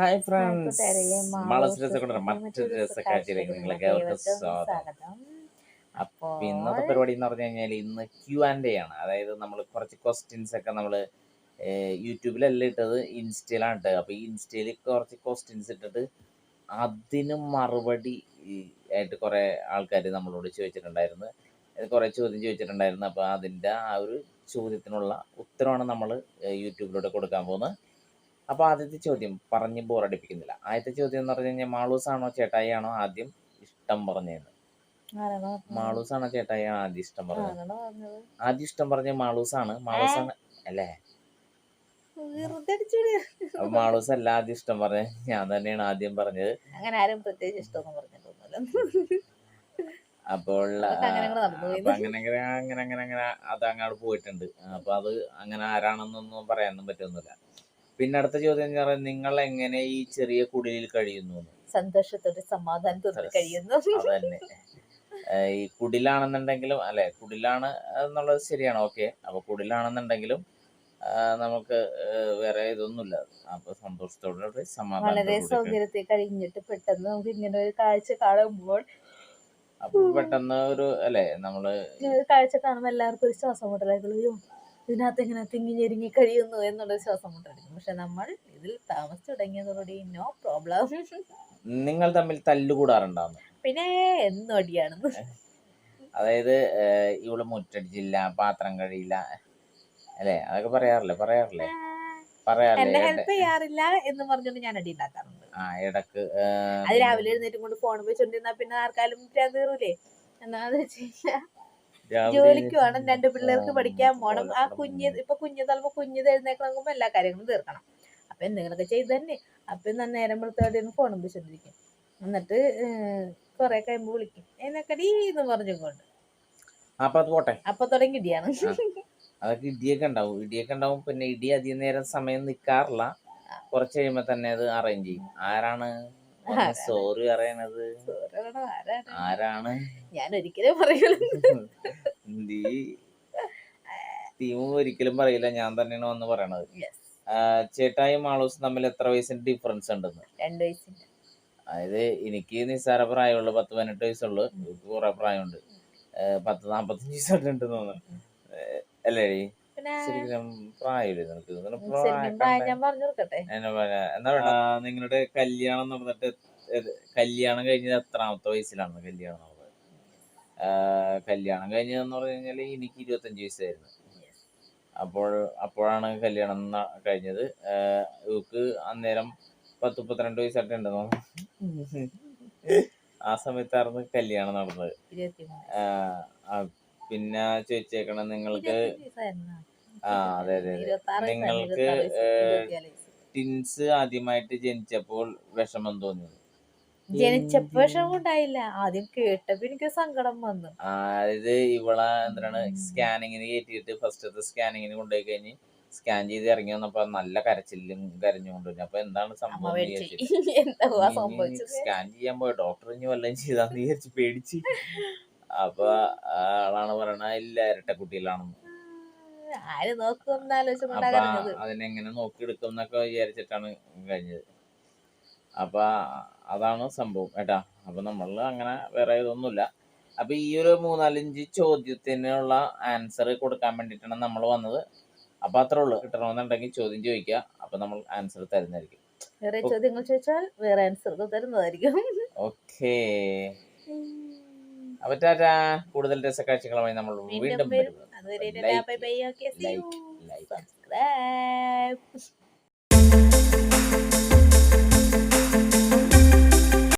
Hi friends Malas രസക്കൊണ്ടര മറ്റൊരു രസക്കാഴ്ചയിലേക്ക് നിങ്ങളൊക്കെ അവർക്ക് സ്വാഗതം. അപ്പോൾ ഇന്നത്തെ പരിപാടി എന്ന് പറഞ്ഞു കഴിഞ്ഞാൽ ഇന്ന് ക്യു ആൻഡ് എ ആണ്. അതായത് നമ്മൾ കുറച്ച് ക്വസ്റ്റ്യൻസ് ഒക്കെ നമ്മൾ യൂട്യൂബിലല്ല ഇട്ടത്? ഇൻസ്റ്റയിലാണ് ഇട്ടത്. അപ്പൊ ഈ ഇൻസ്റ്റയിൽ കുറച്ച് ക്വസ്റ്റ്യൻസ് ഇട്ടിട്ട് അതിന് മറുപടി ആയിട്ട് കുറേ ആൾക്കാർ നമ്മളോട് ചോദിച്ചിട്ടുണ്ടായിരുന്നു. കുറേ ചോദ്യം ചോദിച്ചിട്ടുണ്ടായിരുന്നു. അപ്പോൾ അതിന്റെ ആ ഒരു ചോദ്യത്തിനുള്ള ഉത്തരമാണ് നമ്മൾ യൂട്യൂബിലൂടെ കൊടുക്കാൻ പോകുന്നത്. അപ്പൊ ആദ്യത്തെ ചോദ്യം പറഞ്ഞ് ബോറടിപ്പിക്കുന്നില്ല ആദ്യത്തെ ചോദ്യം എന്ന് പറഞ്ഞു കഴിഞ്ഞാൽ മാളൂസ് ആണോ ചേട്ടായി ആണോ ആദ്യം ഇഷ്ടം പറഞ്ഞത്? മാളൂസാണോ ചേട്ടായി ആണോ ആദ്യം ഇഷ്ടം പറഞ്ഞത്? ആദ്യം ഇഷ്ടം പറഞ്ഞ മാളൂസാണ് മാളൂസാണ് അല്ലേ? മാളൂസ് അല്ല ആദ്യം ഇഷ്ടം പറഞ്ഞത് ഞാൻ തന്നെയാണ് ആദ്യം പറഞ്ഞത്. അങ്ങനെ ആരും പ്രത്യേകിച്ച് ഇഷ്ടമൊന്നും പറഞ്ഞിട്ടൊന്നുമില്ല. അപ്പോൾ അങ്ങനെ അങ്ങനെ അങ്ങനെ അങ്ങനെ അങ്ങനെ അത് അങ്ങോട്ട് പോയിട്ടുണ്ട്. അപ്പൊ അത് അങ്ങനെ ആരാണെന്നൊന്നും പറയാനൊന്നും പറ്റുന്നില്ല. പിന്നെ അടുത്ത ചോദ്യം എന്ന് പറയുന്നത് നിങ്ങൾ എങ്ങനെ ഈ ചെറിയ കുടിലിൽ കഴിയുന്നു. സന്തോഷത്തോടെ സമാധാനത്തോടെ കഴിയുന്നു. അതന്നെ. ഈ കുടിലാണെന്നുണ്ടെങ്കിലും അല്ലെ കുടിലാണ് എന്നുള്ളത് ശരിയാണ് ഓക്കെ. അപ്പൊ കുടിലാണെന്നുണ്ടെങ്കിലും നമുക്ക് വേറെ ഇതൊന്നുമില്ല. അപ്പൊ സന്തോഷത്തോടെ വളരെ സമാധാനം സൗകര്യത്തിൽ കഴിഞ്ഞിട്ട് പെട്ടെന്ന് നമുക്ക് ഇങ്ങനെ ഒരു കാഴ്ച കാണുമ്പോൾ അപ്പൊ പെട്ടെന്ന് ഒരു അല്ലെ നമ്മൾ കാഴ്ച കാണുമ്പോൾ എല്ലാവർക്കും ഒരു ശ്വാസം മുട്ടലായിട്ടുള്ളൂ ഇതിനകത്ത് ഇങ്ങനെ തിങ്ങി ഞെരുങ്ങി കഴിയുന്നു എന്നുള്ള ശ്വാസം മുട്ടടിക്കും പക്ഷെ നമ്മൾ ഇതിൽ താമസിച്ചു തുടങ്ങിയതോടുകൂടി നോ പ്രോബ്ലം നിങ്ങൾ തമ്മിൽ തല്ലുകൂടാറുണ്ടാവുന്നു പിന്നെ എന്നും അടിയാണെന്ന് അതായത് ഇവൾ മുറ്റടിച്ചില്ല പാത്രം കഴിയില്ല അല്ലേ? അതൊക്കെ പറയാറില്ലേ പറയാറില്ലേ? പറയാറില്ലേ? എന്നെ ഹെൽപ്പ് ചെയ്യാറില്ല എന്ന് പറഞ്ഞുകൊണ്ട് ഞാൻ അടി ഉണ്ടാക്കാറുണ്ട്. ആ ഇടയ്ക്ക് അത് രാവിലെ എഴുന്നേറ്റ് കൊണ്ട് ഫോൺ വെച്ചോണ്ടിരുന്നാ പിന്നെ ആർക്കാലും ഭ്രാന്ത് കയറൂലേ എന്നാന്ന് വെച്ച് കഴിഞ്ഞാൽ ജോലിക്ക് വേണം രണ്ട് പിള്ളേർക്ക് പഠിക്കാൻ പോണം. ആ കുഞ്ഞ് ഇപ്പൊ കുഞ്ഞ് തലപ്പോ കുഞ്ഞ് എഴുന്നേക്കണമെങ്കിൽ എല്ലാ കാര്യങ്ങളും തീർക്കണം. അപ്പൊ എന്തെങ്കിലുമൊക്കെ ചെയ്ത് തന്നെ. അപ്പൊ ഞാൻ നേരം വെളുത്തോടെ ഫോണും വിളിച്ചോണ്ടിരിക്കും എന്നിട്ട് കുറെ കഴിയുമ്പോ വിളിക്കും. എന്നൊക്കെടി എന്ന് പറഞ്ഞുകൊണ്ട് അപ്പൊ അത് പോട്ടെ. അപ്പൊ തുടങ്ങി ഇടിയാണ്. അതൊക്കെ ഇടിയൊക്കെ ഉണ്ടാവും. ഇടിയൊക്കെ ഉണ്ടാവും പിന്നെ ഇടി അധികം നേരം സമയം നിക്കാറില്ല. കുറച്ച് കഴിയുമ്പോ തന്നെ അത് അറേഞ്ച് ചെയ്യും. ആരാണ്? സോറി പറയണത്. ആരാണ്? ഞാൻ ഒരിക്കലും പറയുള്ളൂ നീ ടീം ഒരിക്കലും പറയില്ല. ഞാൻ തന്നെയാണ് വന്ന് പറയണത്. ചേട്ടായും മാളൂസും തമ്മിൽ എത്ര വയസ്സിന്റെ ഡിഫറൻസ് ഉണ്ടെന്ന്? രണ്ട് വയസ്സിന്റെ അതായത് എനിക്ക് നിസ്സാര പ്രായമുള്ളു. പത്ത് പതിനെട്ട് വയസ്സുള്ളു. കുറെ പ്രായമുണ്ട്. പത്ത് നാപ്പത്തഞ്ച് വയസ്സുണ്ട് തോന്നുന്നു. അല്ലേ? നിങ്ങളുടെ കല്യാണം നടന്നിട്ട് കല്യാണം കഴിഞ്ഞത് എത്രാമത്തെ വയസ്സിലാണ് കല്യാണം നടന്നത്? ആ, കല്യാണം കഴിഞ്ഞതെന്ന് പറഞ്ഞു കഴിഞ്ഞാൽ എനിക്ക് ഇരുപത്തഞ്ച് വയസ്സായിരുന്നു. അപ്പോൾ അപ്പോഴാണ് കല്യാണം കഴിഞ്ഞത്. ആ, ഇവക്ക് അന്നേരം പത്ത് മുപ്പത്തിരണ്ട് വയസ്സായിട്ട് ഉണ്ടെന്ന്? ആ സമയത്തായിരുന്നു കല്യാണം നടന്നത്. പിന്നെ ചോദിച്ചേക്കണം നിങ്ങൾക്ക്? ആ അതെ അതെ നിങ്ങൾക്ക് ടിൻസ് ആദ്യമായിട്ട് ജനിച്ചപ്പോൾ വിഷമം തോന്നിയത്? ജനിച്ചപ്പോ വിഷമം ഉണ്ടായില്ല. ആദ്യം കേട്ടപ്പോ എനിക്ക് സങ്കടം വന്നു. അതായത് ഇവളെ എന്താണ് സ്കാനിങ്ങിന് കയറ്റിയിട്ട് ഫസ്റ്റത്തെ സ്കാനിങ്ങിന് കൊണ്ടുപോയി കഴിഞ്ഞ് സ്കാൻ ചെയ്ത് ഇറങ്ങി വന്നപ്പോ നല്ല കരച്ചിലും കരഞ്ഞു കൊണ്ടുവന്നു. അപ്പൊ എന്താണ് സംഭവം സ്കാൻ ചെയ്യാൻ പോയ. ഡോക്ടർ ഇനി വല്ലതും ചെയ്താന്ന് വിചാരിച്ച് പേടിച്ച്. അപ്പൊ ആളാണ് പറയണ ഇല്ല ഇരട്ട കുട്ടിയിലാണെന്ന് ആര് നോക്കും ആലോചിച്ചുകൊണ്ടാ അപ്പൊ കരഞ്ഞത് അതിനെങ്ങനെ നോക്കിയെടുക്കും എന്നൊക്കെ വിചാരിച്ചിട്ടാണ് കഴിഞ്ഞത്. അപ്പൊ അതാണ് സംഭവം കേട്ടാ. അപ്പൊ നമ്മൾ അങ്ങനെ വേറെ ഇതൊന്നുമില്ല. അപ്പൊ ഈ ഒരു മൂന്നാലഞ്ച് ചോദ്യത്തിനുള്ള ആൻസർ കൊടുക്കാൻ വേണ്ടിട്ടാണ് നമ്മൾ വന്നത്. അപ്പൊ അത്രേ ഉള്ളൂ. കിട്ടണമെന്നുണ്ടെങ്കിൽ ചോദ്യം ചോദിക്കുക. അപ്പൊ നമ്മൾ ആൻസർ തരുന്നതായിരിക്കും. വേറെ ചോദ്യങ്ങൾ ചോദിച്ചാൽ വേറെ ആൻസർ തരുന്നതായിരിക്കും. ഓക്കെ അപ്പൊ ടാറ്റാ. കൂടുതൽ രസക്കാഴ്ചകളുമായി നമ്മൾ വീണ്ടും വരും. വരും അതുവരെ Like, bye bye okay like like subscribe